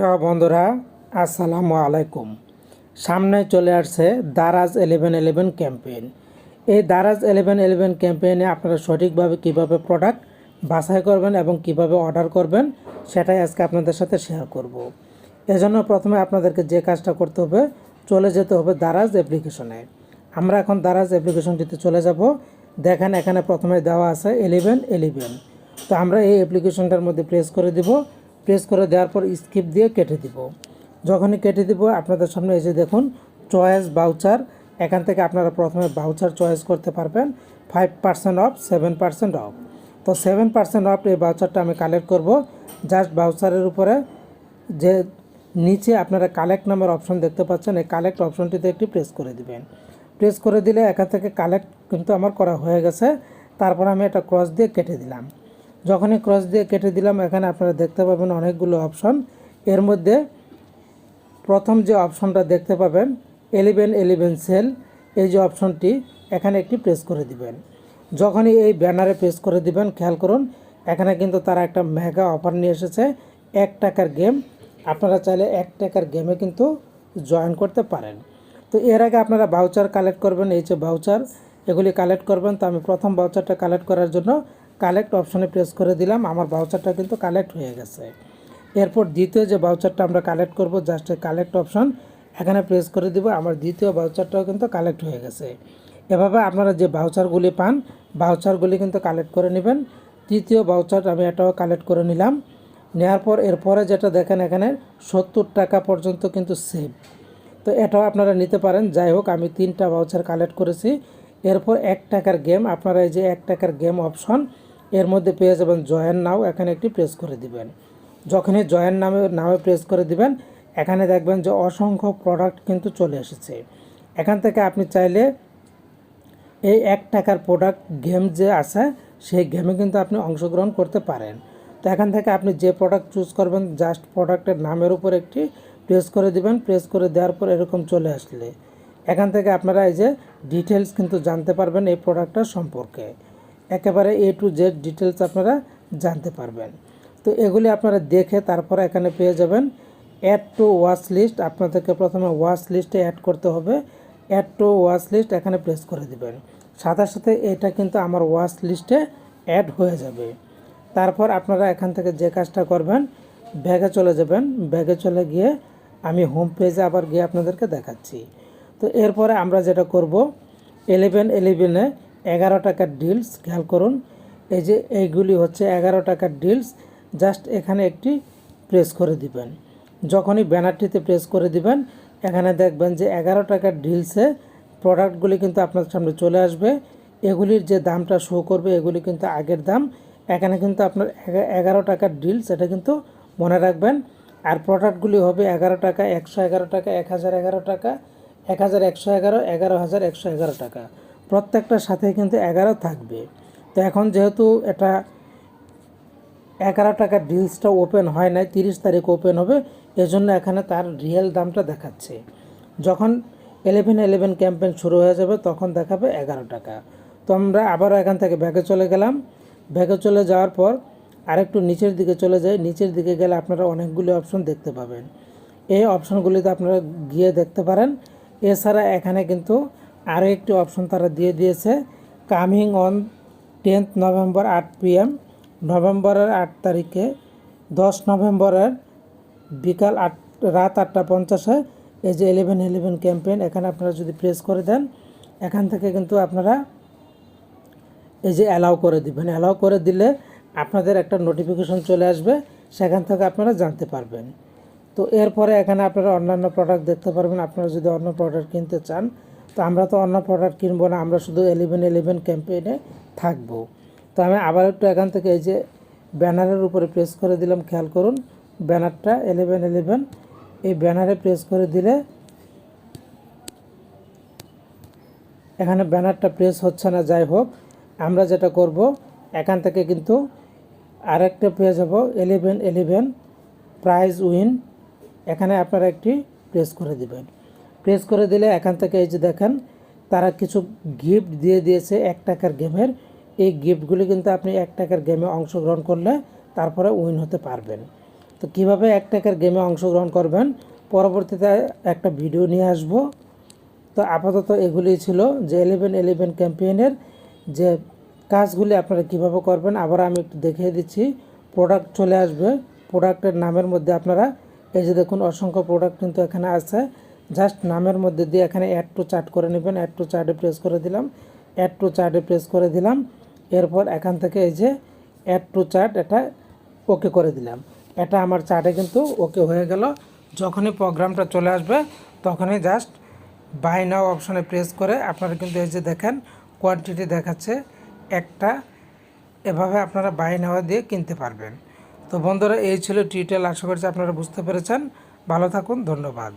প্রিয় বন্ধুরা, আসসালামু আলাইকুম। সামনে চলে আসছে দারাজ এলেভেন এলেভেন ক্যাম্পেইন। এই দারাজ এলেভেন এলেভেন ক্যাম্পেইনে আপনারা সঠিকভাবে কীভাবে প্রোডাক্ট বাছাই করবেন এবং কীভাবে অর্ডার করবেন, সেটাই আজকে আপনাদের সাথে শেয়ার করব। এজন্য প্রথমে আপনাদেরকে যে কাজটা করতে হবে, চলে যেতে হবে দারাজ অ্যাপ্লিকেশনে। আমরা এখন দারাজ অ্যাপ্লিকেশনটিতে চলে যাব। দেখেন এখানে প্রথমে দেওয়া আছে এলেভেন এলেভেন তো আমরা এই অ্যাপ্লিকেশনটার মধ্যে প্রেস করে দিব। প্রেস করে দেওয়ার পর স্কিপ দিয়ে কেটে দিব। যখনই কেটে দিব, আপনাদের সামনে এসে দেখুন চয়েস বাউচার এখান থেকে আপনারা প্রথমে বাউচার চয়েস করতে পারবেন five percent off seven percent off তো সেভেন পার্সেন্ট অফ এই বাউচারটা আমি কালেক্ট করব। জাস্ট বাউচারের উপরে যে নিচে আপনারা কালেক্ট নামের অপশন দেখতে পাচ্ছেন, এই কালেক্ট অপশনটিতে একটি প্রেস করে দিবেন। প্রেস করে দিলে এখান থেকে কালেক্ট কিন্তু আমার করা হয়ে গেছে। তারপর আমি এটা ক্রস দিয়ে কেটে দিলাম। যখনই ক্রস দিয়ে কেটে দিলাম, এখানে আপনারা দেখতে পাবেন অনেকগুলো অপশন এর মধ্যে প্রথম যে অপশনটা দেখতে পাবেন এলিভেন এলিভেন সেল এই যে অপশনটি এখানে একটি প্রেস করে দিবেন। যখনই এই ব্যানারে প্রেস করে দিবেন, খেয়াল করুন, এখানে কিন্তু তারা একটা মেগা অফার নিয়ে এসেছে, এক টাকার গেম আপনারা চাইলে এক টাকার গেমে কিন্তু জয়েন করতে পারেন। তো এর আগে আপনারা বাউচার কালেক্ট করবেন, এই যে বাউচার এগুলি কালেক্ট করবেন। তো আমি প্রথম বাউচারটা কালেক্ট করার জন্য কালেক্ট অপশনে প্রেস করে দিলাম, আমার বাউচারটা কিন্তু কালেক্ট হয়ে গেছে। এরপর দ্বিতীয় যে বাউচারটা আমরা কালেক্ট করব জাস্ট কালেক্ট অপশন, এখানে প্রেস করে দিব, আমার দ্বিতীয় বাউচারটাও কিন্তু কালেক্ট হয়ে গেছে। এভাবে আপনারা যে বাউচারগুলি পান বাউচারগুলি কিন্তু কালেক্ট করে নেবেন। তৃতীয় বাউচার আমি এটাও কালেক্ট করে নিলাম। নেওয়ার পর এরপরে যেটা দেখেন এখানে সত্তর টাকা পর্যন্ত কিন্তু সেভ তো এটাও আপনারা নিতে পারেন, যাই হোক আমি তিনটা ভাউচার কালেক্ট করেছি। এরপর এক টাকার গেম আপনারা এই যে এক টাকার গেম অপশন এর মধ্যে পেয়ে যাবেন জয়েন নাও, এখানে একটি প্রেস করে দিবেন। যখনই জয়েন নামে নামে প্রেস করে দিবেন, এখানে দেখবেন যে অসংখ্য প্রোডাক্ট কিন্তু চলে এসেছে। এখান থেকে আপনি চাইলে এই এক টাকার প্রোডাক্ট গেম যে আছে, সেই গেমে কিন্তু আপনি অংশগ্রহণ করতে পারেন। তো এখান থেকে আপনি যে প্রোডাক্ট চুজ করবেন জাস্ট প্রোডাক্টের নামের উপর একটি প্রেস করে দিবেন। প্রেস করে দেওয়ার পর এরকম চলে আসলে। এখান থেকে আপনারা এই যে ডিটেলস কিন্তু জানতে পারবেন এই প্রোডাক্টটার সম্পর্কে। একেবারে এ টু জেড ডিটেলস আপনারা জানতে পারবেন। তো এগুলি আপনারা দেখে তারপরে এখানে পেয়ে যাবেন। অ্যাড টু ওয়াচ লিস্ট আপনাদেরকে প্রথমে ওয়াচ লিস্টে অ্যাড করতে হবে। অ্যাড টু ওয়াচ লিস্ট এখানে প্রেস করে দিবেন। সাথে সাথে এটা কিন্তু আমার ওয়াচ লিস্টে অ্যাড হয়ে যাবে। তারপর আপনারা এখান থেকে যে কাজটা করবেন ব্যাগে চলে যাবেন। ব্যাগে চলে গিয়ে আমি হোম পেজে আবার গিয়ে আপনাদেরকে দেখাচ্ছি। তো এরপরে আমরা যেটা করব এলেভেন এলেভেনে এগারো টাকার ডিলস খেয়াল করুন। এই যে এইগুলি হচ্ছে এগারো টাকার ডিলস জাস্ট এখানে একটি প্রেস করে দিবেন। যখনই ব্যানারটিতে প্রেস করে দিবেন, এখানে দেখবেন যে এগারো টাকার ডিলসে প্রোডাক্টগুলি কিন্তু আপনার সামনে চলে আসবে। এগুলির যে দামটা শো করবে, এগুলি কিন্তু আগের দাম। এখানে কিন্তু আপনার এগা- এগারো টাকার ডিলস এটা কিন্তু মনে রাখবেন। আর প্রোডাক্টগুলি হবে এগারো টাকা, একশো এগারো টাকা, এক হাজার এগারো টাকা, এক হাজার একশো এগারো এগারো হাজার একশো এগারো টাকা। প্রত্যেকটার সাথে কিন্তু এগারো থাকবে। তো এখন যেহেতু এটা এগারো টাকার ডিলসটা ওপেন হয় নাই, তিরিশ তারিখ ওপেন হবে, এজন্য এখানে তার রিয়েল দামটা দেখাচ্ছে। যখন ইলেভেন ইলেভেন ক্যাম্পেন শুরু হয়ে যাবে, তখন দেখাবে এগারো টাকা। তো আমরা আবারও এখান থেকে ব্যাগে চলে গেলাম। ব্যাগে চলে যাওয়ার পর আরেকটু নিচের দিকে চলে যাই। নিচের দিকে গেলে আপনারা অনেকগুলি অপশন দেখতে পাবেন। এই অপশনগুলিতে আপনারা গিয়ে দেখতে পারেন। এছাড়া এখানে কিন্তু আরও একটি অপশন তারা দিয়ে দিয়েছে। কামিং অন টেন্থ নভেম্বর আট পিএম নভেম্বরের আট তারিখে, দশ নভেম্বরের বিকাল আট, রাত আটটা পঞ্চাশে, এই যে ইলেভেন ইলেভেন ক্যাম্পেইন এখানে আপনারা যদি প্রেস করে দেন, এখান থেকে কিন্তু আপনারা এই যে অ্যালাউ করে দিবেন। অ্যালাউ করে দিলে আপনাদের একটা নোটিফিকেশন চলে আসবে, সেখান থেকে আপনারা জানতে পারবেন। তো এরপরে এখানে আপনারা অন্যান্য প্রোডাক্ট দেখতে পারবেন। আপনারা যদি অন্য প্রোডাক্ট কিনতে চান তো আমরা তো অন্য প্রোডাক্ট কিনবো না, আমরা শুধু এলেভেন ইলেভেন ক্যাম্পেইনে থাকব। তো আমি আবার একটু এখান থেকে এই যে ব্যানারের উপরে প্রেস করে দিলাম, খেয়াল করুন, ব্যানারটা এলেভেন ইলেভেন এই ব্যানারে প্রেস করে দিলে এখানে ব্যানারটা প্রেস হচ্ছে না, যাই হোক, আমরা যেটা করব, এখান থেকে কিন্তু আরেকটা পেয়ে যাব এলেভেন এলেভেন প্রাইজ উইন এখানে আপনারা একটি প্রেস করে দিবেন। প্রেস করে দিলে এখান থেকে এই যে দেখেন, তারা কিছু গিফট দিয়ে দিয়েছে এক টাকার গেমের এই গিফটগুলি কিন্তু আপনি এক টাকার গেমে অংশগ্রহণ করলে তারপরে উইন হতে পারবেন। তো কীভাবে এক টাকার গেমে অংশগ্রহণ করবেন? পরবর্তীতে একটা ভিডিও নিয়ে আসব। তো আপাতত এগুলি ছিল যে এলেভেন এলেভেন ক্যাম্পেইনের যে কাজগুলি আপনারা কীভাবে করবেন, আবার আমি একটু দেখিয়ে দিচ্ছি। প্রোডাক্ট চলে আসবে। প্রোডাক্টের নামের মধ্যে আপনারা এই যে দেখুন, অসংখ্য প্রোডাক্ট কিন্তু এখানে আছে। জাস্ট নামের মধ্যে দিয়ে এখানে অ্যাড টু চার্ট করে নেবেন অ্যাড টু চার্টে প্রেস করে দিলাম অ্যাড টু চার্টে প্রেস করে দিলাম, এরপর এখান থেকে এই যে অ্যাড টু চার্ট এটা ওকে করে দিলাম। এটা আমার চার্টে কিন্তু ওকে হয়ে গেল। যখনই প্রোগ্রামটা চলে আসবে, তখনই জাস্ট বাই নাও অপশনে প্রেস করে আপনারা কিন্তু এই যে দেখেন কোয়ান্টিটি দেখাচ্ছে, একটা এভাবে আপনারা বাই নেওয়া দিয়ে কিনতে পারবেন। তো বন্ধুরা, এই ছিল টিটেল আশা করছি আপনারা বুঝতে পেরেছেন। ভালো থাকুন, ধন্যবাদ।